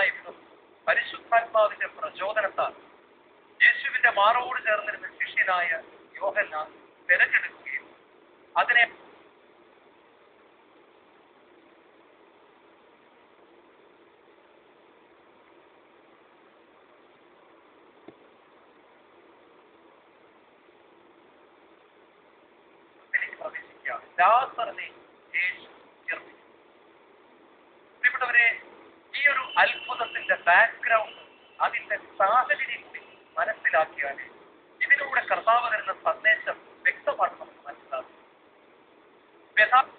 വിധം പരിശുദ്ധാത്മാവിന്റെ പ്രചോദനത്താൽ യേശുവിന്റെ മാറോട് ചേർന്നിരുന്ന ശിഷ്യനായ യോഹന്നാൻ തിരഞ്ഞെടുക്കുകയും അതിനെ ിലേക്ക് പ്രവേശിക്കുകയാണ് ലാസറിനെ യേശു ഉയർത്തി പ്രിയപ്പെട്ടവരെ ഈ ഒരു അത്ഭുതത്തിന്റെ ബാക്ക്ഗ്രൗണ്ട് അതിന്റെ സാഹചര്യം കൂടി മനസ്സിലാക്കിയാൽ ഇതിലൂടെ കർത്താവ് തരുന്ന സന്ദേശം വ്യക്തമായിട്ട് നമുക്ക് മനസ്സിലാക്കും ബെഥാനിയ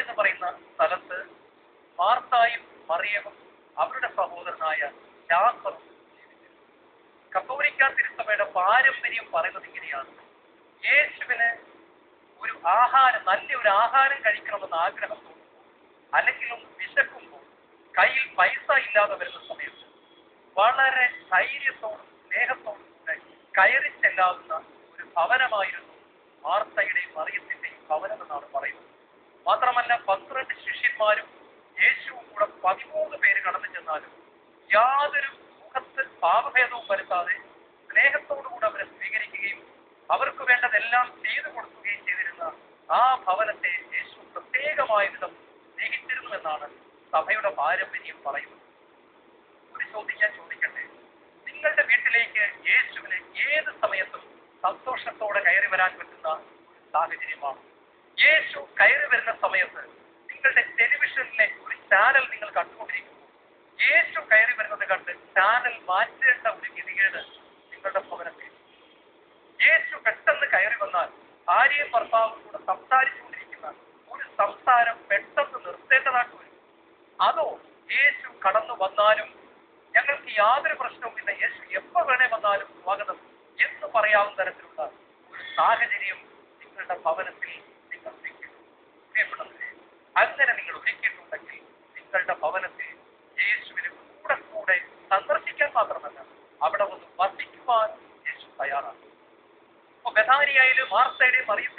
എന്ന് പറയുന്ന സ്ഥലത്ത് മാർത്തായും മറിയവും അവരുടെ സഹോദരനായ ലാസറും ജീവിച്ചിരുന്നു. കത്തോലിക്ക തിരുസഭയുടെ പാരമ്പര്യം പറയുന്നത് ഇങ്ങനെയാണ്. യേശുവിന് ഒരു ആഹാരം നല്ല ഒരു ആഹാരം കഴിക്കണമെന്ന് ആഗ്രഹം തോന്നുമ്പോൾ ഒന്ന് വിശക്കുമ്പോൾ കയ്യിൽ പൈസ ഇല്ലാതെ വരുന്ന സമയത്ത് വളരെ ധൈര്യത്തോടും സ്നേഹത്തോടും കൂടെ കയറി ചെല്ലാവുന്ന ഒരു ഭവനമായിരുന്നു വാർത്തയുടെയും മറിയത്തിന്റെയും ഭവനം എന്നാണ് പറയുന്നത്. മാത്രമല്ല പന്ത്രണ്ട് ശിഷ്യന്മാരും യേശുവും കൂടെ പതിമൂന്ന് പേര് കടന്നു ചെന്നാലും യാതൊരു മുഖത്ത് പാപഭേദവും വരുത്താതെ സ്നേഹത്തോടുകൂടെ അവരെ സ്വീകരിക്കുകയും അവർക്ക് വേണ്ടതെല്ലാം ചെയ്തു കൊടുക്കുകയും ചെയ്തിരുന്ന ആ ഭവനത്തെ യേശു പ്രത്യേകമായ വിധം സ്നേഹിച്ചിരുന്നുവെന്നാണ് സഭയുടെ പാരമ്പര്യം പറയുന്നത്. ഒരു ചോദിക്കാൻ ചോദിക്കട്ടെ? നിങ്ങളുടെ വീട്ടിലേക്ക് യേശുവിന് ഏത് സമയത്തും സന്തോഷത്തോടെ കയറി വരാൻ പറ്റുന്ന സാഹചര്യമാണ്? യേശു കയറി വരുന്ന സമയത്ത് നിങ്ങളുടെ ടെലിവിഷനിലെ ചാനൽ നിങ്ങൾ കണ്ടുകൊണ്ടിരിക്കുന്നു. യേശു കയറി വരുന്നത് കണ്ട് ചാനൽ മാറ്റേണ്ട ഒരു ഗതികേട് നിങ്ങളുടെ ഭവനത്തിൽ. യേശു പെട്ടെന്ന് കയറി വന്നാൽ ഭാര്യയും ഭർത്താവും കൂടെ സംസാരിച്ചുകൊണ്ടിരിക്കുന്ന ഒരു സംസാരം പെട്ടെന്ന് നിർത്തേണ്ടതായിട്ട് വരും. അതോ യേശു കടന്നു വന്നാലും ഞങ്ങൾക്ക് യാതൊരു പ്രശ്നവും പ്രശ്നവുമില്ല യേശു എപ്പോ വേണേ വന്നാലും സ്വാഗതം എന്ന് പറയാവുന്ന തരത്തിലുള്ള ഒരു സാഹചര്യം നിങ്ങളുടെ ഭവനത്തിൽ Mercedes Marie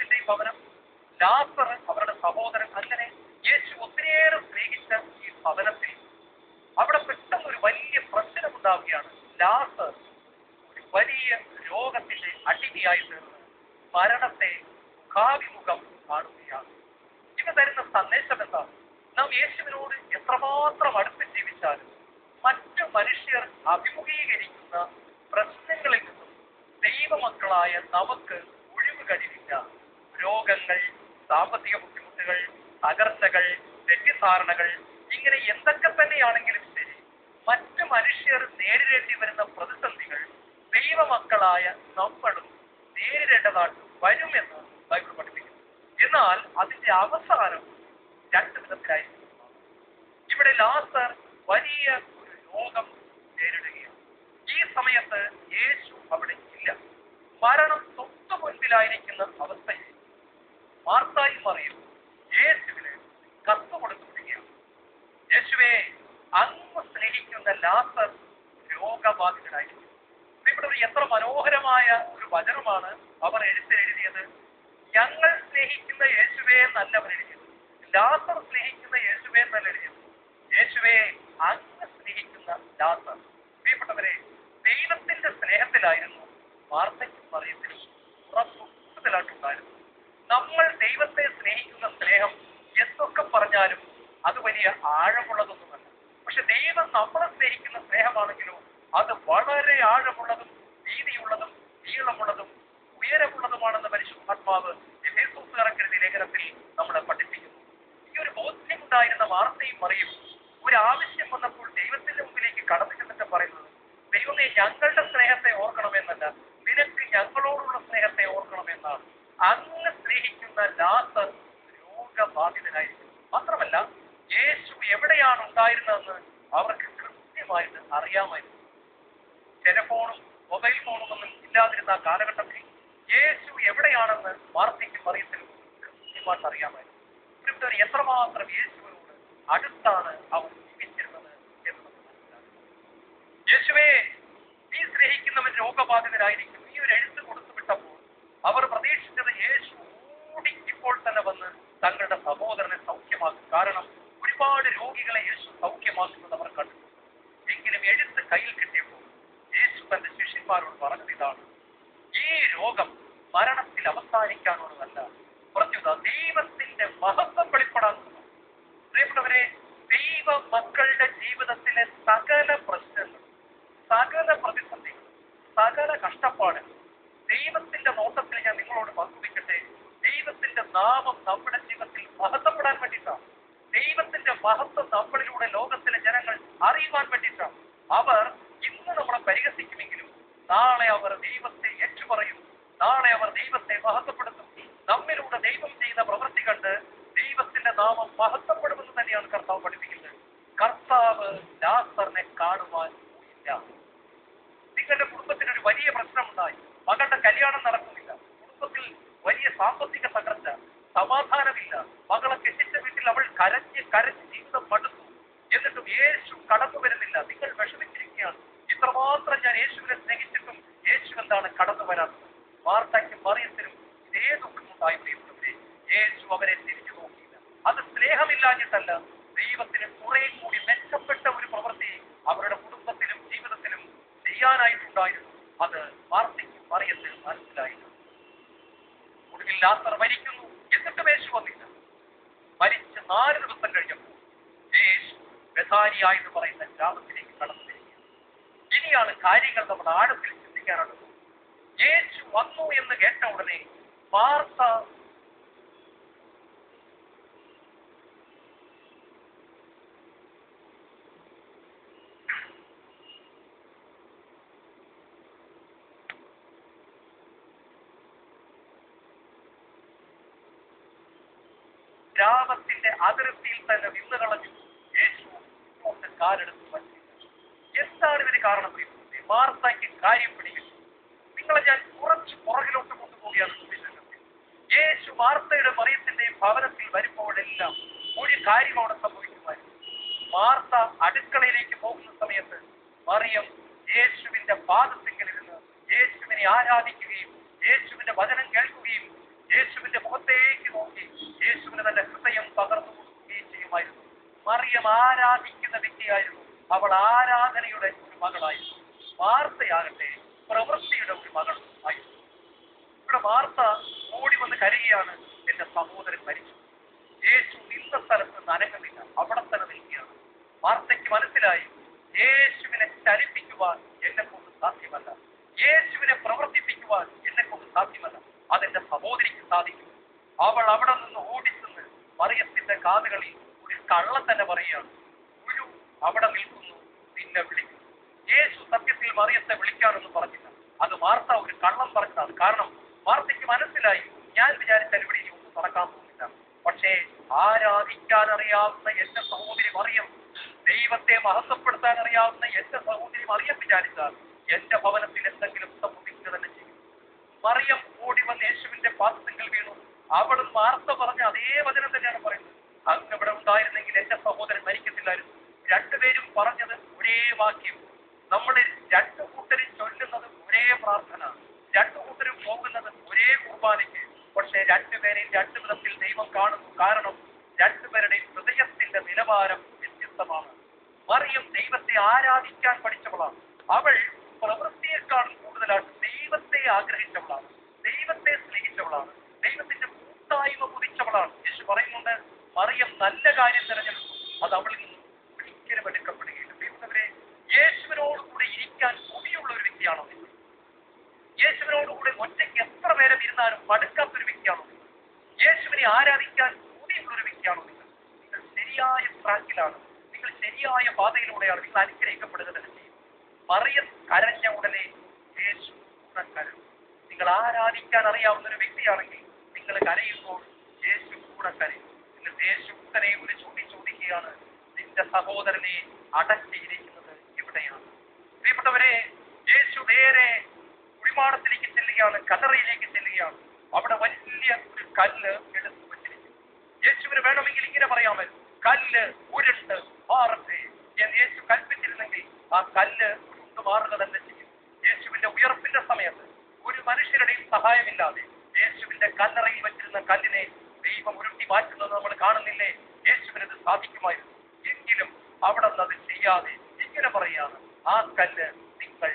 സാമ്പത്തിക ബുദ്ധിമുട്ടുകൾ തകർച്ചകൾ തെറ്റിദ്ധാരണകൾ ഇങ്ങനെ എന്തൊക്കെ തന്നെയാണെങ്കിലും ശരി മറ്റു മനുഷ്യർ നേരിടേണ്ടി വരുന്ന പ്രതിസന്ധികൾ ദൈവമക്കളായ നമ്മളും നേരിടേണ്ടതായിട്ട് വരുമെന്ന് ബൈബിൾ പഠിപ്പിക്കുന്നു. എന്നാൽ അതിന്റെ അവസാനം രണ്ട് വിധത്തിലായിരിക്കും ഇവിടെ ലാസർ വലിയ ഒരു രോഗം നേരിടുകയാണ്. ഈ സമയത്ത് യേശു അവിടെ ഇല്ല. മരണം തൊട്ടു മുൻപിലായിരിക്കുന്ന അവസ്ഥയിൽ മാർത്തായി പറയും യേശുവിന് കത്ത് കൊടുത്തുകൊണ്ടിരിക്കുകയാണ്. യേശുവെ അങ്ങ് സ്നേഹിക്കുന്ന ലാസർ രോഗബാധിതനായിരിക്കും ഇവിടെ എത്ര മനോഹരമായ ഒരു വചനമാണ് അവർ എഴുത്തെഴുതിയത് ഞങ്ങൾ സ്നേഹിക്കുന്ന യേശുവെ എന്നല്ല എഴുതിയത്. ലാസർ സ്നേഹിക്കുന്ന യേശുവെ എന്നല്ല എഴുതിയത്. യേശുവെ അങ്ങ് സ്നേഹിക്കുന്ന ലാസർ. പ്രിയപ്പെട്ടവരെ ദൈവത്തിന്റെ സ്നേഹത്തിലായിരുന്നു വാർത്തയ്ക്കും ദൈവത്തെ സ്നേഹിക്കുന്ന സ്നേഹം എന്തൊക്കെ പറഞ്ഞാലും അത് വലിയ ആഴമുള്ളതൊന്നുമല്ല. പക്ഷെ ദൈവം നമ്മളെ സ്നേഹിക്കുന്ന സ്നേഹമാണെങ്കിലോ അത് വളരെ ആഴമുള്ളതും വീതിയുള്ളതും നീളമുള്ളതും ഉയരമുള്ളതുമാണെന്ന് പരിശുദ്ധാത്മാവ് എഫേസൂസുകാരക്കെഴുതിയ ലേഖനത്തിൽ നമ്മളെ പഠിപ്പിക്കുന്നു. ഈ ഒരു ബോധ്യമുണ്ടായിരുന്ന വാർത്തയും മറിയും ഒരു ആവശ്യം വന്നപ്പോൾ ദൈവത്തിന്റെ മുമ്പിലേക്ക് കടന്നു ചെന്നിട്ട് പറയുന്നത് ദൈവമേ ഞങ്ങളുടെ സ്നേഹത്തെ ഓർക്കണമെന്നല്ല നിനക്ക് ഞങ്ങളോടുള്ള സ്നേഹത്തെ ഓർക്കണമെന്നാണ്. അങ്ങ് സ്നേഹിക്കുന്ന ലാസർ രോഗബാധിതനായിരിക്കും മാത്രമല്ല യേശു എവിടെയാണ് ഉണ്ടായിരുന്നതെന്ന് അവർക്ക് കൃത്യമായിട്ട് അറിയാമായിരുന്നു. ടെലഫോണും മൊബൈൽ ഫോണും ഒന്നും ഇല്ലാതിരുന്ന കാലഘട്ടത്തിൽ യേശു എവിടെയാണെന്ന് വാർത്തയ്ക്ക് പറയത്തിൽ കൃത്യമായിട്ട് അറിയാമായിരുന്നു. എത്രമാത്രം യേശുവിനോട് അടുത്താണ് അവർ ജീവിച്ചിരുന്നത് എന്ന് യേശുവേ നീ സ്നേഹിക്കുന്നവൻ രോഗബാധിതരായിരിക്കും നീ ഒരു എഴുത്ത് കൊടുത്തു വിട്ടപ്പോൾ അവർ പ്രതീക്ഷിച്ചത് യേശു ഓടി ഇപ്പോൾ തന്നെ വന്ന് തങ്ങളുടെ സഹോദരനെ സൗഖ്യമാക്കും. കാരണം ഒരുപാട് രോഗികളെ യേശു സൗഖ്യമാക്കുന്നത് അവർ കണ്ടു. എങ്കിലും എഴുത്ത് കയ്യിൽ കിട്ടിയപ്പോൾ യേശു തന്റെ ശിഷ്യന്മാരോട് പറഞ്ഞത് ഇതാണ്. ഈ രോഗം മരണത്തിൽ അവസാനിക്കാനുള്ളതല്ല പ്രത്യുത ദൈവത്തിന്റെ മഹത്വം വെളിപ്പെടാനുള്ളതാണ് പ്രിയപ്പെട്ടവരെ ദൈവ മക്കളുടെ ജീവിതത്തിലെ സകല പ്രശ്നങ്ങളും സകല പ്രതിസന്ധികളും സകല കഷ്ടപ്പാടുകളും ദൈവത്തിന്റെ നോട്ടത്തിൽ ഞാൻ നിങ്ങളോട് പങ്കുവെക്കട്ടെ ദൈവത്തിന്റെ നാമം നമ്മുടെ ജീവിതത്തിൽ മഹത്വപ്പെടാൻ വേണ്ടിയിട്ടാണ് ദൈവത്തിന്റെ മഹത്വം നമ്മളിലൂടെ ലോകത്തിലെ ജനങ്ങൾ അറിയുവാൻ വേണ്ടിയിട്ടാണ് അവർ ഇന്ന് നമ്മളെ പരിഹസിക്കുമെങ്കിലും നാളെ അവർ ദൈവത്തെ ഏറ്റുപറയും. നാളെ അവർ ദൈവത്തെ മഹത്വപ്പെടുത്തും. നമ്മിലൂടെ ദൈവം ചെയ്ത പ്രവൃത്തി കണ്ട് ദൈവത്തിന്റെ നാമം മഹത്വപ്പെടുമെന്ന് തന്നെയാണ് കർത്താവ് പഠിപ്പിക്കുന്നത്. കർത്താവ് ലാസറിനെ കാണുവാൻ പോയില്ല. നിങ്ങളുടെ കുടുംബത്തിന് ഒരു വലിയ പ്രശ്നമുണ്ടായി മകളുടെ കല്യാണം നടക്കുന്നില്ല കുടുംബത്തിൽ വലിയ സാമ്പത്തിക തകർച്ച സമാധാനമില്ല മകളെ കെട്ടിച്ച വീട്ടിൽ അവൾ കരഞ്ഞ് കരഞ്ഞ് ജീവിതം മടുത്തു എന്നിട്ടും യേശു കടന്നു വരുന്നില്ല നിങ്ങൾ വിഷമിച്ചിരിക്കുകയാണ് ഇത്രമാത്രം ഞാൻ യേശുവിനെ സ്നേഹിച്ചിട്ടും യേശു എന്താണ് കടന്നു വരാത്തത് വാർത്തയ്ക്കും മറിയത്തിനും ഇതേ ദുഃഖമുണ്ടായി പ്രിയപ്പെട്ടവരെ യേശു അവരെ തിരിഞ്ഞു നോക്കിയില്ല അത് സ്നേഹമില്ലാഞ്ഞിട്ടല്ല ദൈവത്തിന് കുറെ കൂടി മെച്ചപ്പെട്ട ഒരു പ്രവൃത്തി അവരുടെ കുടുംബത്തിലും ജീവിതത്തിലും ചെയ്യാനായിട്ടുണ്ടായിരുന്നു അത് വാർത്തയ്ക്കും മറിയത്തിനും മനസ്സിലായില്ല ഒടുവിൽ ലാസർ മരിക്കുന്നു എന്നിട്ടും യേശു വന്നില്ല മരിച്ച് നാല് ദിവസം കഴിഞ്ഞപ്പോൾ യേശു ബഥാനിയ എന്ന് പറയുന്ന ഗ്രാമത്തിലേക്ക് കടന്നു വരികയാണ് ഇനിയാണ് ആഴത്തിൽ ചിന്തിക്കാനുള്ളത് യേശു വന്നു എന്ന് കേട്ട ഉടനെ വാർത്ത ഗ്രാമത്തിന്റെ അതിർത്തിയിൽ തന്നെ നിന്ന് കളഞ്ഞു. യേശു കാലെടുത്ത് വച്ചു എന്താണ് ഇതിന് കാരണം? വാർത്തയ്ക്ക് കാര്യം പിടിക്കും. നിങ്ങളെ ഞാൻ കുറച്ച് പുറകിലോട്ട് കൊണ്ടുപോവുകയാണ് യേശു വാർത്തയുടെ മറിയത്തിന്റെയും ഭവനത്തിൽ വരുമ്പോഴെല്ലാം ഒരു കാര്യം അവിടെ സംഭവിക്കുമായിരുന്നു. വാർത്ത അടുക്കളയിലേക്ക് പോകുന്ന സമയത്ത് മറിയം യേശുവിന്റെ പാദത്തിങ്കലിരുന്ന് യേശുവിനെ ആരാധിക്കുകയും യേശുവിന്റെ വചനം കേൾക്കുകയും യേശുവിന്റെ മുഖത്തേക്ക് നോക്കി യേശുവിന് തന്റെ ഹൃദയം പകർന്നു കൊടുക്കുകയും ചെയ്യുമായിരുന്നു. മറിയം ആരാധിക്കുന്ന വ്യക്തിയായിരുന്നു. അവൾ ആരാധനയുടെ ഒരു മകളായിരുന്നു. വാർത്തയാകട്ടെ. പ്രവൃത്തിയുടെ ഒരു മകൾ ഇവിടെ വാർത്ത ഓടി വന്ന് കരയുകയാണ് എന്റെ സഹോദരൻ മരിച്ചു. യേശു നിന്ന സ്ഥലത്ത് നനങ്ങുന്നില്ല അവിടെ തന്നെ നിൽക്കുകയാണ്. വാർത്തയ്ക്ക് മനസ്സിലായി യേശുവിനെ ചലിപ്പിക്കുവാൻ എന്നെ കൊണ്ട് സാധ്യമല്ല. യേശുവിനെ പ്രവർത്തിപ്പിക്കുവാൻ എന്നെ കൊണ്ട് സാധ്യമല്ല. അതെന്റെ സഹോദരിക്ക് സാധിക്കും. അവൾ അവിടെ നിന്ന് ഓടിച്ചെന്ന് മറിയത്തിന്റെ കാതുകളിൽ ഒരു കള്ളം തന്നെ പറയുകയാണ്. ഗുരു അവിടെ നിൽക്കുന്നു നിന്നെ വിളിക്കുന്നു. യേശു സത്യത്തിൽ മറിയത്തെ വിളിക്കാറെന്ന് പറഞ്ഞില്ല. അത് വാർത്ത ഒരു കള്ളം പറഞ്ഞതാണ്. കാരണം വാർത്തയ്ക്ക് മനസ്സിലായി. ഞാൻ വിചാരിച്ചാൽ ഇവിടെ ഇനി ഒന്നും നടക്കാൻ പോകുന്നില്ല. പക്ഷേ ആരാധിക്കാൻ അറിയാവുന്ന എന്റെ സഹോദരി മറിയം ദൈവത്തെ മഹത്വപ്പെടുത്താൻ അറിയാവുന്ന എന്റെ സഹോദരി മറിയം വിചാരിച്ചാൽ എന്റെ ഭവനത്തിൽ എന്തെങ്കിലും സംഭവിക്കുക തന്നെ ചെയ്യും. മറിയം ഓടി വന്ന് യേശുവിന്റെ പാദത്തിങ്കൽ വീണു. അവിടെ വാർത്ത പറഞ്ഞ അതേ വചനം തന്നെയാണ് പറയുന്നത്. അങ്ങ് ഇവിടെ ഉണ്ടായിരുന്നെങ്കിൽ എന്റെ സഹോദരൻ മരിക്കത്തില്ലായിരുന്നു. രണ്ടുപേരും പറഞ്ഞത് ഒരേ വാക്യം. നമ്മൾ രണ്ടു കൂട്ടരും ചൊല്ലുന്നത് ഒരേ പ്രാർത്ഥന രണ്ടു കൂട്ടരും പോകുന്നത് ഒരേ കുർബാനയ്ക്ക്. പക്ഷേ രണ്ടുപേരെയും രണ്ടു വിധത്തിൽ ദൈവം കാണുന്നു. കാരണം രണ്ടുപേരുടെയും ഹൃദയത്തിന്റെ നിലവാരം വ്യത്യസ്തമാണ്. മറിയം ദൈവത്തെ ആരാധിക്കാൻ പഠിച്ചവളാണ്. അവൾ പ്രവൃത്തിയേക്കാൾ കൂടുതലായിട്ട് ദൈവത്തെ ആഗ്രഹിച്ചവളാണ്. ദൈവത്തെ സ്നേഹിച്ചവളാണ്. ദൈവത്തിന്റെ കൂട്ടായ്മ കുതിച്ചവളാണ് യേശു പറയുന്നുണ്ട് മറിയം നല്ല കാര്യം തിരഞ്ഞെടുത്തു. അത് അവളിൽ ഒരിക്കലും ദൈവത്തിനെ യേശുവിനോട് കൂടെ ഇരിക്കാൻ കൊതിയുള്ള ഒരു വ്യക്തിയാണോ നിങ്ങൾ യേശുവിനോടുകൂടെ ഒറ്റയ്ക്ക് എത്ര നേരം ഇരുന്നാലും മടുക്കാത്ത ഒരു വ്യക്തിയാണോ നിങ്ങൾ? യേശുവിനെ ആരാധിക്കാൻ കൊതിയുള്ള ഒരു വ്യക്തിയാണോ നിങ്ങൾ? നിങ്ങൾ ശരിയായ ട്രാക്കിലാണ് നിങ്ങൾ ശരിയായ പാതയിലൂടെയാണ് നിങ്ങൾ അനുഗ്രഹിക്കപ്പെടുക തന്നെ ചെയ്യും. മറിയം കരഞ്ഞ ഉടനെ യേശു കരഞ്ഞു. നിങ്ങൾ ആരാധിക്കാൻ അറിയാവുന്ന ഒരു വ്യക്തിയാണെങ്കിൽ നിങ്ങൾ കരയുമ്പോൾ യേശു കൂടെ കരയും. നിങ്ങൾ യേശു കൂടി ചൂണ്ടി ചോദിക്കുകയാണ് നിന്റെ സഹോദരനെ അടച്ചിരിക്കുന്നത് എവിടെയാണ്? പ്രിയപ്പെട്ടവരെ യേശു നേരെ കുടിമാടത്തിലേക്ക് ചെല്ലുകയാണ് കതറയിലേക്ക് ചെല്ലുകയാണ്. അവിടെ വലിയ ഒരു കല്ല് എടുത്തു വെച്ചിരിക്കുന്നു. യേശുവിന് വേണമെങ്കിൽ ഇങ്ങനെ പറയാമല്ലോ. കല്ല് ഉരുണ്ട് മാറട്ടെ എന്ന് യേശു കൽപ്പിച്ചിരുന്നെങ്കിൽ ആ കല്ല് ഉരുണ്ട് മാറുക തന്നെ ചെയ്യും. യേശുവിന്റെ ഉയർപ്പിന്റെ സമയത്ത് ഒരു മനുഷ്യരുടെയും സഹായമില്ലാതെ യേശുവിന്റെ കല്ലറയിൽ വെച്ചിരുന്ന കല്ലിനെ ദൈവം ഉരുട്ടി മാറ്റുന്നത് നമ്മൾ കാണുന്നില്ലേ? യേശുവിന് ഇത് സാധിക്കുമായിരുന്നു. എങ്കിലും അവിടെ അത് ചെയ്യാതെ ഇങ്ങനെ പറയാണ് ആ കല്ല് നിങ്ങൾ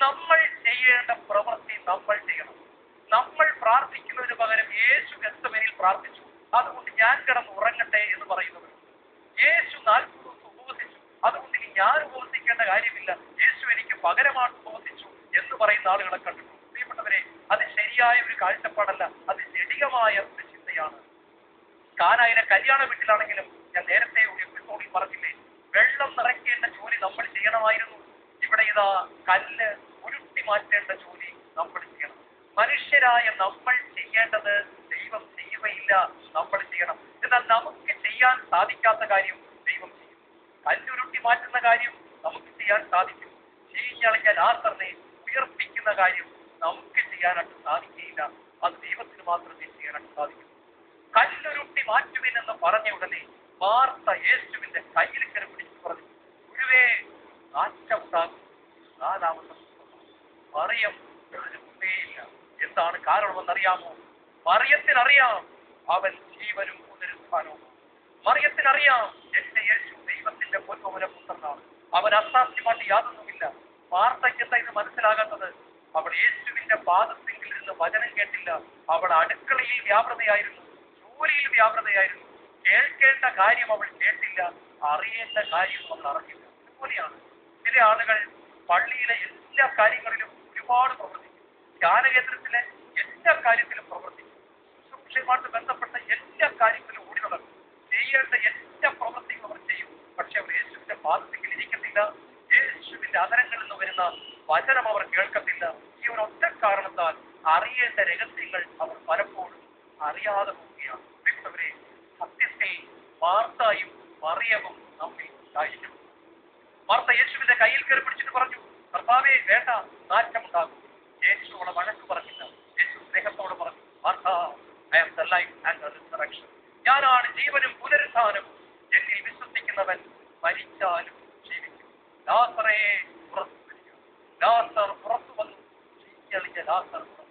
നമ്മൾ ചെയ്യേണ്ട പ്രവൃത്തി നമ്മൾ ചെയ്യണം. നമ്മൾ പ്രാർത്ഥിക്കുന്നതിന് പകരം യേശു ഗസ്തമനിൽ പ്രാർത്ഥിച്ചു. അതുകൊണ്ട് ഞാൻ കിടന്ന് ഉറങ്ങട്ടെ എന്ന് പറയുന്നത്. യേശു നാൽപ്പത് ദിവസം ഉപവസിച്ചു. അതുകൊണ്ട് ഇനി ഞാൻ ഉപവസിക്കേണ്ട കാര്യമില്ല. യേശു എനിക്ക് പകരമാണ് ഉപവസിച്ചു എന്ന് പറയുന്ന ആളുകളെ കണ്ടിട്ടുണ്ട്. പ്രിയപ്പെട്ടവരെ അത് ശരിയായ ഒരു കാഴ്ചപ്പാടല്ല. അത് ജടികമായ ഒരു ചിന്തയാണ്. കാനായിലെ കല്യാണ വീട്ടിലാണെങ്കിലും ഞാൻ നേരത്തെ ഒരു എപ്പിസോഡിൽ പറഞ്ഞില്ലേ വെള്ളം നിറയ്ക്കേണ്ട ജോലി നമ്മൾ ചെയ്യണമായിരുന്നു ഇവിടെ ഇതാ കല്ല് ഉരുട്ടി മാറ്റേണ്ട ജോലി നമ്മൾ ചെയ്യണം മനുഷ്യരായ നമ്മൾ ചെയ്യേണ്ടത് ദൈവം ചെയ്യുകയില്ല നമ്മൾ ചെയ്യണം എന്നാൽ നമുക്ക് ചെയ്യാൻ സാധിക്കാത്ത കാര്യം ദൈവം ചെയ്യും കല്ലുരുട്ടി മാറ്റുന്ന കാര്യം നമുക്ക് ചെയ്യാൻ സാധിക്കും ചീഞ്ഞളിഞ്ഞ ലാസറിനെ ഉയർപ്പിക്കുന്ന കാര്യം നമുക്ക് ചെയ്യാനായിട്ട് സാധിക്കുകയില്ല അത് ദൈവത്തിന് മാത്രമേ ചെയ്യാനായിട്ട് സാധിക്കൂ മാറ്റുവിൻ എന്ന് പറഞ്ഞ ഉടനെ വാർത്ത യേശുവിന്റെ കയ്യിൽ കയറി പിടിച്ച് പറഞ്ഞു ഗുരുവേ നാറ്റമുണ്ടാകും നാലാമത്തെ മറിയം മുന്നേയില്ല എന്താണ് കാരണമെന്നറിയാമോ? മറിയത്തിനറിയാം. അവൻ ജീവനും പുനരുത്ഥാനവും. മറിയത്തിനറിയാം. എന്റെ യേശു ദൈവത്തിന്റെ പൊൻപവന പുത്രനാണ്. അവൻ അസാധ്യമായിട്ട് യാതൊന്നുമില്ല. വാർത്തയ്ക്ക് എന്താ ഇത് മനസ്സിലാകാത്തത്? അവൾ യേശുവിന്റെ പാദത്തിങ്കിൽ നിന്ന് വചനം കേട്ടില്ല. അവൾ അടുക്കളയിൽ വ്യാപൃതയായിരുന്നു. ജോലിയിൽ വ്യാപൃതയായിരുന്നു. കേൾക്കേണ്ട കാര്യം അവൾ കേട്ടില്ല അറിയേണ്ട കാര്യം അവൾ അറിഞ്ഞില്ല. ഇതുപോലെയാണ് ചില ആളുകൾ പള്ളിയിലെ എല്ലാ കാര്യങ്ങളിലും ഒരുപാട് പ്രവർത്തിക്കും. ധ്യാനകേന്ദ്രത്തിലെ എല്ലാ കാര്യത്തിലും പ്രവർത്തിക്കും. ശുശ്രൂഷയുമായിട്ട് ബന്ധപ്പെട്ട എല്ലാ കാര്യത്തിലും ഓടി നടക്കും. ചെയ്യേണ്ട എല്ലാ പ്രവൃത്തിയും അവർ ചെയ്യും. പക്ഷെ അവർ യേശുവിന്റെ പാദത്തിൽ ഇരിക്കത്തില്ല. യേശുവിന്റെ അതരങ്ങളിൽ നിന്ന് വരുന്ന വചനം അവർ കേൾക്കത്തില്ല ഈ ഒരു ഒറ്റ കാരണത്താൽ അറിയേണ്ട രഹസ്യങ്ങൾ അവർ പലപ്പോഴും അറിയാതെ പോവുകയാണ് പ്രിയപ്പെട്ടവരെ സത്യത്തിൽ വാർത്തയും മറിയവും നമ്മെ ഉണ്ടായിരിക്കണം വാർത്ത യേശുവിന്റെ കയ്യിൽ കയറി പിടിച്ചിട്ട് പറഞ്ഞു കർത്താവേ വേണ്ട നാറ്റമുണ്ടാകും യേശു അവളെ വഴക്ക് പറഞ്ഞില്ല യേശു സ്നേഹത്തോട് പറഞ്ഞു വാർത്ത I am the life and the resurrection ഞാനാണ് ജീവനും പുനരുദ്ധാനവും എന്നിൽ വിശ്വസിക്കുന്നവൻ മരിച്ചാലും ജീവിക്കും ലാസറേ പുറത്തു വരിക ലാസർ പുറത്തു വന്നു ചീഞ്ഞളിഞ്ഞ ലാസർ പുറത്തു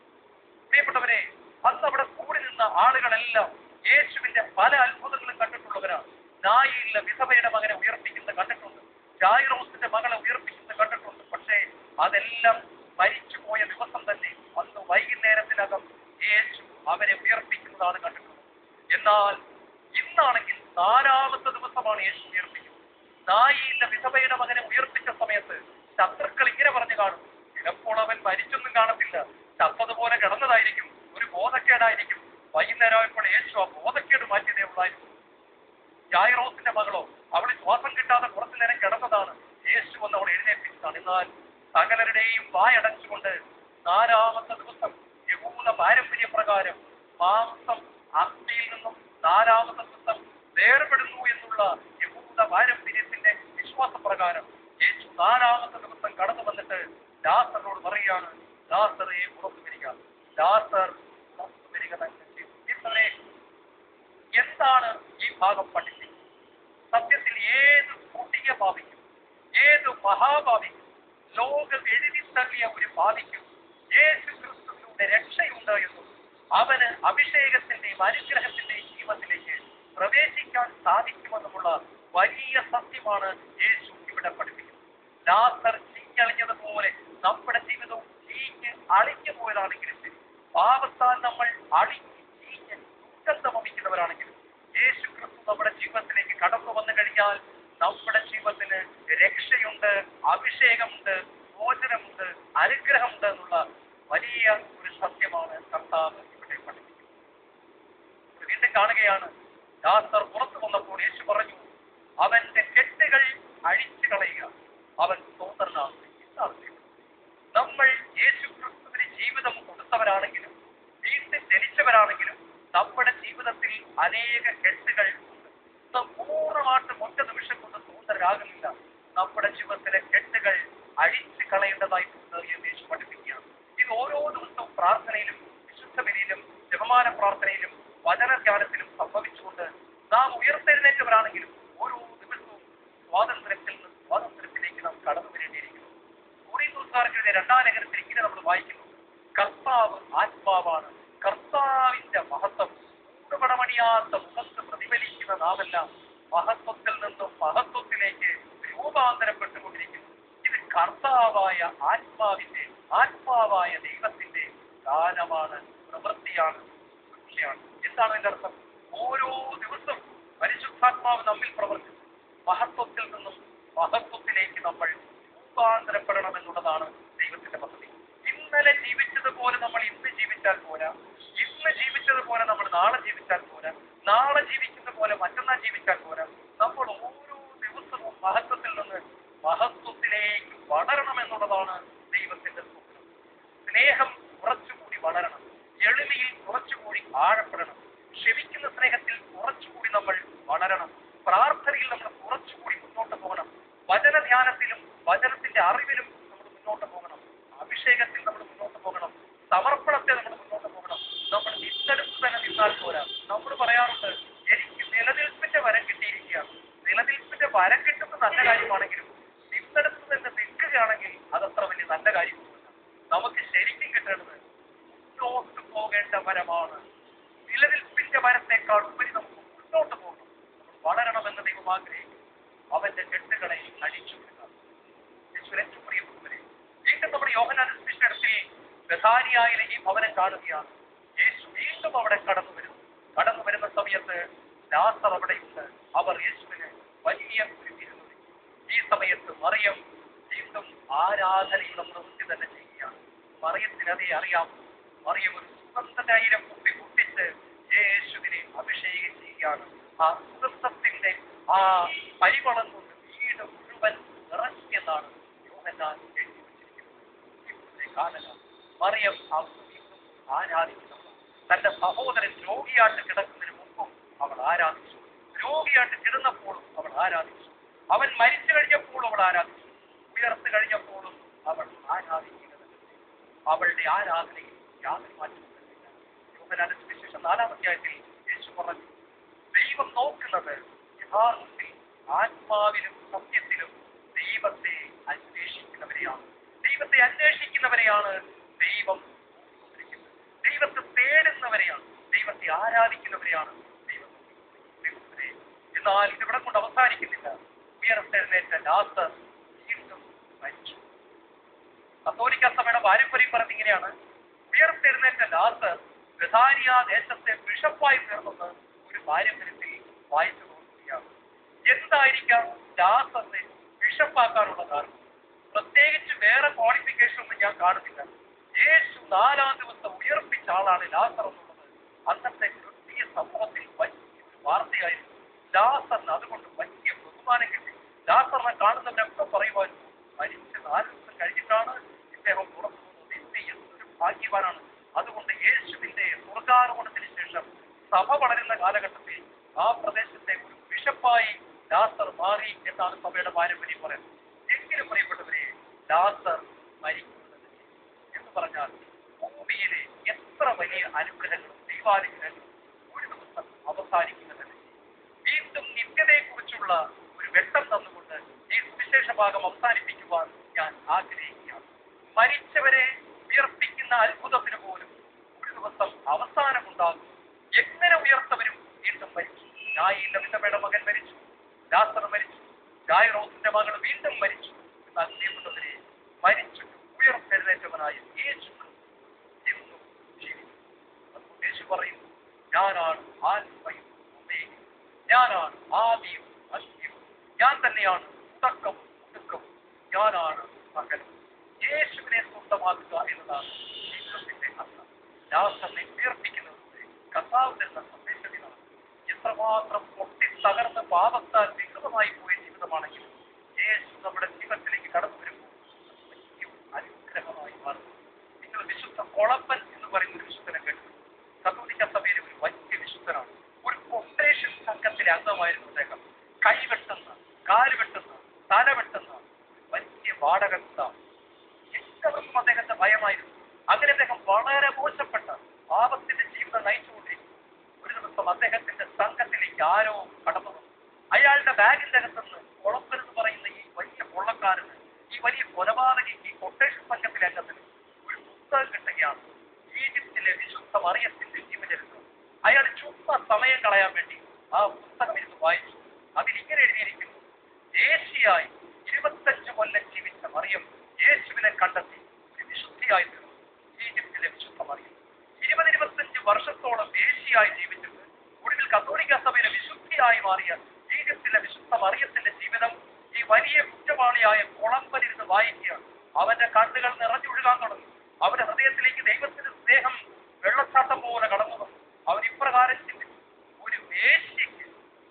പ്രിയപ്പെട്ടവരെ അന്ന് അവിടെ കൂടി നിന്ന ആളുകളെല്ലാം യേശുവിന്റെ പല അത്ഭുതങ്ങളും കണ്ടിട്ടുള്ളവരാണ്. നായിയിലെ വിധവയുടെ മകനെ ഉയർപ്പിക്കുന്നത് കണ്ടിട്ടുണ്ട്. ജായിറോസിന്റെ മകളെ ഉയർപ്പിക്കുന്നത് കണ്ടിട്ടുണ്ട്. പക്ഷേ അതെല്ലാം മരിച്ചുപോയ ദിവസം തന്നെ അന്ന് വൈകുന്നേരത്തിനകം യേശു അവരെ ഉയർപ്പിക്കുന്നതാണ് കണ്ടിട്ടുള്ളത്. എന്നാൽ ഇന്നാണെങ്കിൽ നാലാമത്തെ ദിവസമാണ് യേശു ഉയർപ്പിക്കുന്നത്. നായിയിലെ വിധവയുടെ മകനെ ഉയർപ്പിച്ച സമയത്ത് ശത്രുക്കൾ ഇങ്ങനെ പറഞ്ഞു കാണും ചിലപ്പോൾ അവൻ മരിച്ചൊന്നും കാണത്തില്ല. ചത്തതുപോലെ കിടന്നതായിരിക്കും. ഒരു ബോധക്കേടായിരിക്കും. വൈകുന്നേരമായപ്പോൾ യേശു ആ ബോധക്കേട് മാറ്റിയതേ ഉള്ളായിരുന്നു. ജായറോസിന്റെ മകളോ അവൾ ശ്വാസം കിട്ടാതെ കുറച്ചു നേരം കിടന്നതാണ്. യേശു വന്ന് അവൾ എഴുന്നേപ്പിച്ചതാണ് എന്നാൽ സകലരുടെയും വായടച്ചുകൊണ്ട് നാലാമത്തെ ദിവസം യഹൂദ പാരമ്പര്യ പ്രകാരം മാംസം അസ്ഥിയിൽ നിന്നും നാലാമത്തെ ദിവസം വേർപെടുന്നു എന്നുള്ള യഹൂദ പാരമ്പര്യത്തിന്റെ വിശ്വാസ പ്രകാരം യേശു നാലാമത്തെ ദിവസം കടന്നു വന്നിട്ട് ലാസറിനോട് പറയുകയാണ് ലാസറെ പുറത്തു വരിക തന്നെ ചെയ്തു ഇത്രേ എന്താണ് ഈ ഭാഗം പഠിപ്പിക്കുന്നത് സത്യത്തിൽ ഏത് കുട്ടിയെ ബാധിക്കും ഏത് മഹാഭാവിക്കും ലോകം എഴുതി തള്ളിയ ഒരു ബാധിക്കും. യേശു ക്രിസ്തുവിലൂടെ രക്ഷയുണ്ട് എന്നും അവന് അഭിഷേകത്തിന്റെയും അനുഗ്രഹത്തിന്റെയും ജീവത്തിലേക്ക് പ്രവേശിക്കാൻ സാധിക്കുമെന്നുമുള്ള വലിയ സത്യമാണ് യേശു ഇവിടെ പഠിപ്പിക്കുന്നത്. ലാസർ ചീഞ്ഞളിഞ്ഞതുപോലെ നമ്മുടെ ജീവിതവും ചീഞ്ഞ് അളിഞ്ഞു പോയതാണെങ്കിലും ശരി. പാപത്താൽ നമ്മൾ അളിഞ്ഞ് ചീഞ്ഞ് ദുഃഖം വമിക്കുന്നവരാണെങ്കിലും നമ്മുടെ ജീവിതത്തിലേക്ക് കടന്നു വന്നു കഴിഞ്ഞാൽ നമ്മുടെ ജീവിതത്തിന് രക്ഷയുണ്ട് അഭിഷേകമുണ്ട് മോചനമുണ്ട് അനുഗ്രഹമുണ്ട് എന്നുള്ള വലിയ ഒരു സത്യമാണ് കർത്താവ് ഇവിടെ പഠിപ്പിക്കുന്നത്. വീണ്ടും കാണുകയാണ്. ലാസർ പുറത്തു വന്നപ്പോൾ യേശു പറഞ്ഞു അവന്റെ കെട്ടുകൾ അഴിച്ചു കളയുക. അവൻ സ്വതന്ത്രനാണ് നമ്മൾ യേശു ക്രിസ്തുവിന് ജീവിതം കൊടുത്തവരാണെങ്കിലും വീണ്ടും ജനിച്ചവരാണെങ്കിലും നമ്മുടെ ജീവിതത്തിൽ അനേക കെട്ടുകൾ പൂർണമായിട്ട് ഒറ്റ നിമിഷം കൊണ്ട് സ്വതന്ത്രരാകുന്നില്ല നമ്മുടെ ജീവിതത്തിലെ കെട്ടുകൾ അഴിച്ചു കളയേണ്ടതായി യേശു പഠിപ്പിക്കുകയാണ്. ഇത് ഓരോ ദിവസവും പ്രാർത്ഥനയിലും വിശുദ്ധ ബലിയിലും ജപമാന പ്രാർത്ഥനയിലും വചനധ്യാനത്തിലും സംഭവിച്ചുകൊണ്ട് നാം ഉയർത്തെഴുന്നേറ്റവരാണെങ്കിലും ഓരോ ദിവസവും സ്വാതന്ത്ര്യത്തിൽ നിന്ന് സ്വാതന്ത്ര്യത്തിലേക്ക് നാം കടന്നു വരേണ്ടിയിരിക്കുന്നു. കുറിസുസ്കാർക്കെഴുതിയ രണ്ടാം ലേഖനത്തിൽ ഇങ്ങനെ നമ്മൾ വായിക്കുന്നു. കർത്താവ് ആത്മാവാണ്. കർത്താവിന്റെ മഹത്വം മൂടുപടമണിയാത്ത മുഖം പ്രതിഫലിക്കുന്ന നാമെല്ലാം മഹത്വത്തിൽ നിന്നും മഹത്വത്തിലേക്ക് രൂപാന്തരപ്പെട്ടുകൊണ്ടിരിക്കുന്നു. ഇത് കർത്താവായ ആത്മാവിന്റെ ആത്മാവായ ദൈവത്തിന്റെ ദാനമാണ് പ്രവൃത്തിയാണ് ശിക്ഷയാണ് എന്താണ് അതിന്റെ അർത്ഥം? ഓരോ ദിവസവും പരിശുദ്ധാത്മാവ് നമ്മിൽ പ്രവർത്തിച്ചു മഹത്വത്തിൽ നിന്നും മഹത്വത്തിലേക്ക് നമ്മൾ രൂപാന്തരപ്പെടണം എന്നുള്ളതാണ് ദൈവത്തിന്റെ പദ്ധതി ഇന്നലെ ജീവിച്ചതുപോലെ നമ്മൾ ഇന്ന് ജീവിച്ചാൽ പോരാ ഇന്ന് ജീവിച്ചതുപോലെ നമ്മൾ നാളെ ജീവിച്ചാൽ പോരാ നാളെ ജീവിക്കുന്ന പോലെ മറ്റന്നാൾ ജീവിച്ചാൽ പോരാ നമ്മൾ ഓരോ ദിവസവും മഹത്വത്തിൽ നിന്ന് മഹത്വത്തിലേക്ക് വളരണം എന്നുള്ളതാണ് ദൈവത്തിന്റെ സ്വപ്നം സ്നേഹം കുറച്ചുകൂടി വളരണം എളിമയിൽ കുറച്ചുകൂടി ആഴപ്പെടണം ക്ഷമിക്കുന്ന സ്നേഹത്തിൽ കുറച്ചുകൂടി നമ്മൾ വളരണം പ്രാർത്ഥനയിൽ നമ്മൾ കുറച്ചുകൂടി മുന്നോട്ട് പോകണം വചന ധ്യാനത്തിലും വചനത്തിന്റെ അറിവിലും നമ്മൾ മുന്നോട്ട് പോകണം അഭിഷേകത്തിൽ നമ്മൾ മുന്നോട്ട് പോകണം സമർപ്പണത്തെ നമ്മൾ മുന്നോട്ട് പോകണം നമ്മൾ നിന്നെടുത്ത് തന്നെ നിന്നാൽ പോരാ നമ്മൾ പറയാറുണ്ട് എനിക്ക് നിലനിൽപ്പിന്റെ വരം കിട്ടിയിരിക്കുകയാണ് നിലനിൽപ്പിന്റെ വരം കിട്ടുന്നത് നല്ല കാര്യമാണെങ്കിലും നിന്നെടുത്ത് തന്നെ നിൽക്കുകയാണെങ്കിൽ അതത്ര കാര്യം നമുക്ക് ശരിക്കും കിട്ടേണ്ടത് മുന്നോട്ട് പോകേണ്ട വരമാണ്. നിലനിൽപ്പിന്റെ വരത്തേക്കാൾ ഉപരി നമുക്ക് മുന്നോട്ട് പോകണം. വളരണമെന്ന് ദൈവം ആഗ്രഹിക്കും അവന്റെ കെട്ടുകളെ അടിച്ചു വീണ്ടും നമ്മുടെ യോഹനാഥ കൃഷ്ണത്തിൽ ബഥാനിയായിലെ ഈ ഭവനം കാണുകയാണ്. യേശു വീണ്ടും അവിടെ കടന്നു വരുന്നു. കടന്നു വരുന്ന സമയത്ത് ലാസർ അവിടെയുണ്ട്. അവർ യേശുവിന് വലിയ ഈ സമയത്ത് മറിയം വീണ്ടും ആരാധനയുള്ള പ്രവൃത്തി തന്നെ ചെയ്യുകയാണ്. മറിയത്തിനതേ അറിയാം. മറിയം ഒരു സുഗന്ധനായിരം കുപ്പി പൊട്ടിച്ച് യേശുവിനെ അഭിഷേകം ചെയ്യുകയാണ്. ആ സുഗന്ധത്തിന്റെ ആ പരിമളം കൊണ്ട് വീട് മുഴുവൻ നിറഞ്ഞതാണ് മറിയം തന്റെ സഹോദരൻ രോഗിയായിട്ട് കിടക്കുന്നതിന് മുമ്പും അവൾ ആരാധിച്ചു. രോഗിയായിട്ട് കിടന്നപ്പോഴും അവൾ ആരാധിച്ചു. അവൻ മരിച്ചു കഴിഞ്ഞപ്പോഴും അവൾ ആരാധിച്ചു. ഉയർന്നു കഴിഞ്ഞപ്പോഴും അവൾ ആരാധിക്കുന്നത് അവളുടെ ആരാധനയിൽ യാതൊരു മാറ്റം യോഹന്നാന്റെ സുവിശേഷം നാലാം അധ്യായത്തിൽ യേശു പറഞ്ഞു ദൈവം നോക്കുന്നത് യഥാർത്ഥത്തിൽ ആത്മാവിലും സത്യത്തിലും ദൈവത്തെ അന്വേഷിക്കുന്നവരെയാണ്. ദൈവത്തെ അന്വേഷിക്കുന്നവരെയാണ് ദൈവം ദൈവത്തെ തേടുന്നവരെയാണ്. ദൈവത്തെ ആരാധിക്കുന്നവരെയാണ് ദൈവം. എന്നാൽ ഇതിവിടെ കൊണ്ട് അവസാനിക്കുന്നില്ല. ഉയർത്തെഴുന്നേറ്റ മരിച്ചു കത്തോലിക്ക സഭയുടെ പാരമ്പര്യം പറഞ്ഞ ഇങ്ങനെയാണ്. ഉയർത്തെഴുന്നേറ്റ ലാസ് ബസാരിയ ദേശത്തെ ബിഷപ്പായി ഉയർന്നത് ഒരു പാരമ്പര്യത്തിൽ വായിച്ചു നോക്കുകയാണ്. എന്തായിരിക്കാം ലാസത്തെ ബിഷപ്പാക്കാനുള്ള കാരണം പ്രത്യേകിച്ച് വേറെ ക്വാളിഫിക്കേഷൻ ഒന്നും ഞാൻ കാണുന്നില്ല. യേശു നാലാം ദിവസം ഉയർപ്പിച്ച ആളാണ് ലാസർ എന്നുള്ളത്. അന്നത്തെ ക്രിസ്തീയ സമൂഹത്തിൽ വലിയ വാർത്തയായിരുന്നു. ലാസറിന് അതുകൊണ്ട് വലിയ ബഹുമാനം കിട്ടി. ലാസറിനെ കാണുന്നവരൊക്കെ പറയുവാനും മരിച്ച് നാല് ദിവസം കഴിഞ്ഞിട്ടാണ് ഇദ്ദേഹം പുറത്തു പോകുന്നത് ഒരു ഭാഗ്യവാനാണ്. അതുകൊണ്ട് യേശുവിന്റെ സ്വർഗാരോഹണത്തിന് ശേഷം സഭ വളരുന്ന കാലഘട്ടത്തിൽ ആ പ്രദേശത്തെ ഒരു ബിഷപ്പായി ലാസർ മാറി എന്നാണ് സഭയുടെ പാരമ്പര്യം പറയുന്നത്. എങ്കിലും പ്രിയപ്പെട്ടവരെ ലാസർ മരിക്കുന്നത് എന്ന് പറഞ്ഞാൽ ഭൂമിയിലെ എത്ര വലിയ അനുഗ്രഹങ്ങളും ദൈവാനുഗ്രഹങ്ങളും ഒരു ദിവസം അവസാനിക്കുന്നത് വീണ്ടും നിത്യതയെക്കുറിച്ചുള്ള ഒരു വെട്ടം തന്നുകൊണ്ട് ഈ സുവിശേഷ ഭാഗം അവസാനിപ്പിക്കുവാൻ ഞാൻ ആഗ്രഹിക്കുകയാണ് മരിച്ചവരെ ഉയർപ്പിക്കുന്ന അത്ഭുതത്തിന് പോലും ഒരു ദിവസം അവസാനമുണ്ടാകും എങ്ങനെ ഉയർത്തവരും വീണ്ടും മരിച്ചു നായിന്റെ വിധവയുടെ മകൻ മരിച്ചു ലാസർ മരിച്ചു ജായറോസിന്റെ മകൾ വീണ്ടും മരിച്ചു എന്നാൽ പ്രിയപ്പെട്ടവരെ മരിച്ചു ഉയർത്തെഴുന്നേറ്റവനായ യേശു എന്നും ജീവിക്കും അതുകൊണ്ട് യേശു പറയുന്നു ഞാനാണ് ആൽഫയും ഒമേഗയും. ഞാനാണ് ആദിയും അന്ത്യവും ഞാൻ തന്നെയാണ്. തക്കം ദുഃഖം ഞാനാണ് മകൻ. യേശുവിനെ സ്വന്തമാക്കുക എന്നതാണ് ജീവിതത്തിന്റെ അർത്ഥം. ലാസറിനെ ഉയർപ്പിക്കുന്നതിലൂടെ കർത്താവ് തരുന്ന സന്ദേശം എത്രമാത്രം പൊട്ടി തകർന്ന് പാപത്താൽ വികൃതമായി പോയ ജീവിതമാണെങ്കിലും യേശു നമ്മുടെ ജീവിതത്തിലേക്ക് കടന്നു വരുമ്പോൾ അനുഗ്രഹമായി മാറുന്നു. നിങ്ങൾ വിശുദ്ധ കൊളപ്പൻ que te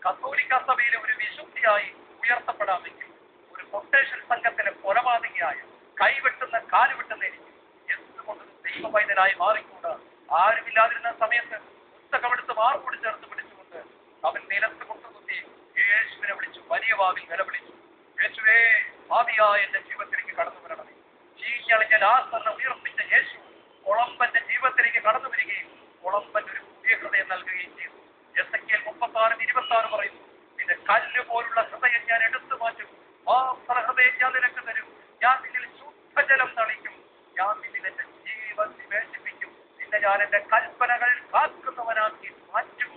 കത്തോലിക്ക സഭയിലെ ഒരു വിശുദ്ധിയായി ഉയർത്തപ്പെടാമെങ്കിൽ ഒരു കൊട്ടേഷൻ സംഘത്തിലെ കൊലപാതകയായ കൈവെട്ടുന്ന കാലുവെട്ടുന്ന എനിക്ക് എന്തുകൊണ്ട് ദൈവവൈദ്യനായി മാറിക്കൂടാ? ആരുമില്ലാതിരുന്ന സമയത്ത് പുസ്തകമെടുത്ത് മാർപ്പൊടി ചേർത്ത് പിടിച്ചുകൊണ്ട് അവൻ നിലത്ത് കൊണ്ടുകുത്തി യേശുവിനെ വിളിച്ചു വലിയ വാവിൽ നിലവിളിച്ചു. യേശുവേ ഭാവിയായ എന്റെ ജീവിതത്തിലേക്ക് കടന്നു വരണമേ. ചീഞ്ഞളിഞ്ഞ ലാസറിനെ ഉയർപ്പിച്ച യേശു കൊളമ്പന്റെ ജീവിതത്തിലേക്ക് കടന്നു വരികയും കൊളമ്പൻ ഒരു പുതിയ ഹൃദയം നൽകുകയും ചെയ്തു. എസ് മുപ്പത്തി ആറും ഇരുപത്തി ആറ് പറയുന്നു. നിന്റെ കല്ല് പോലുള്ള ഹൃദയം ഞാൻ എടുത്തു മാറ്റും. ആ ഹൃദയം ഞാൻ നിനക്ക് തരും. ഞാൻ നിന്നിൽ ശുദ്ധജലം തളിക്കും. ഞാൻ നിന്നിൽ എന്റെ ജീവൻ നിവേശിപ്പിക്കും നിന്നെ ഞാൻ എന്റെ കൽപ്പനകൾ കാക്കുന്നവനാക്കി മാറ്റും.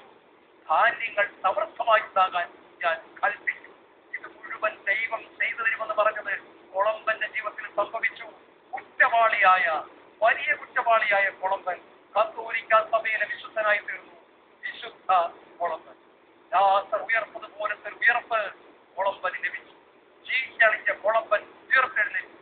ധാന്യങ്ങൾ സമൃദ്ധമായിട്ടാകാൻ ഞാൻ കൽപ്പിക്കും ഇത് മുഴുവൻ ദൈവം ചെയ്തു തരുമെന്ന് പറഞ്ഞത് കൊളമ്പന്റെ ജീവിതത്തിൽ സംഭവിച്ചു കുറ്റവാളിയായ വലിയ കുറ്റവാളിയായ കൊളമ്പൻ കത്തോലിക്ക സഭയിലെ വിശുദ്ധനായി തീർന്നു വിശുദ്ധ കൊളമ്പൻ ലാസർ ഉയർപ്പത് പോലത്തെ ഒരു ഉയർപ്പ് കൊളമ്പന് ലഭിച്ചു ചീഞ്ഞളിച്ച കൊളമ്പൻ ഉയർത്തെഴുന്നേറ്റു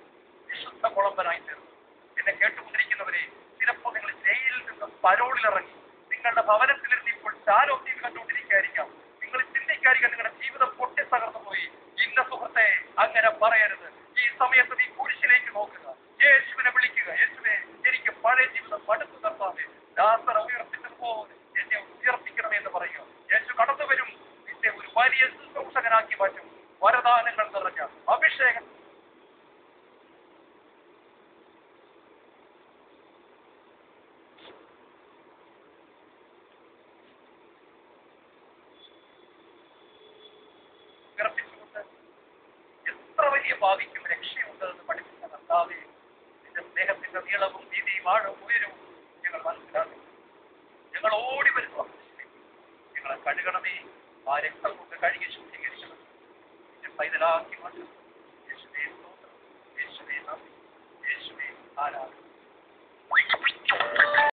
വിശുദ്ധ കൊളമ്പനായി തീർന്നു എന്നെ കേട്ടുകൊണ്ടിരിക്കുന്നവരെ ചിലപ്പോൾ നിങ്ങൾ ജയിലിൽ നിന്ന് പരോളിലിറങ്ങി നിങ്ങളുടെ ഭവനത്തിലിരുന്ന് ഇപ്പോൾ ചാരോഗ്യം കണ്ടുകൊണ്ടിരിക്കുകയായിരിക്കാം നിങ്ങൾ ചിന്തിക്കാതിരിക്കാം നിങ്ങളുടെ ജീവിതം പൊട്ടി തകർന്നു പോയി ഇന്ന സുഹൃത്തെ അങ്ങനെ പറയരുത് ഈ സമയത്ത് നീ കുരിശിലേക്ക് നോക്കുക യേശുവിനെ വിളിക്കുക യേശുവെ എനിക്ക് പഴയ ജീവിതം മടുത്തു നിർത്താതെ ദാസറ ഉയർത്തിച്ചതുപോലെ എന്നെ ഉയർപ്പിക്കണമേ എന്ന് പറയുക യേശു കടന്നു വരും വലിയ ശുശ്രൂഷകനാക്കി മാറ്റും. വരദാനങ്ങൾ നിറഞ്ഞ അഭിഷേകം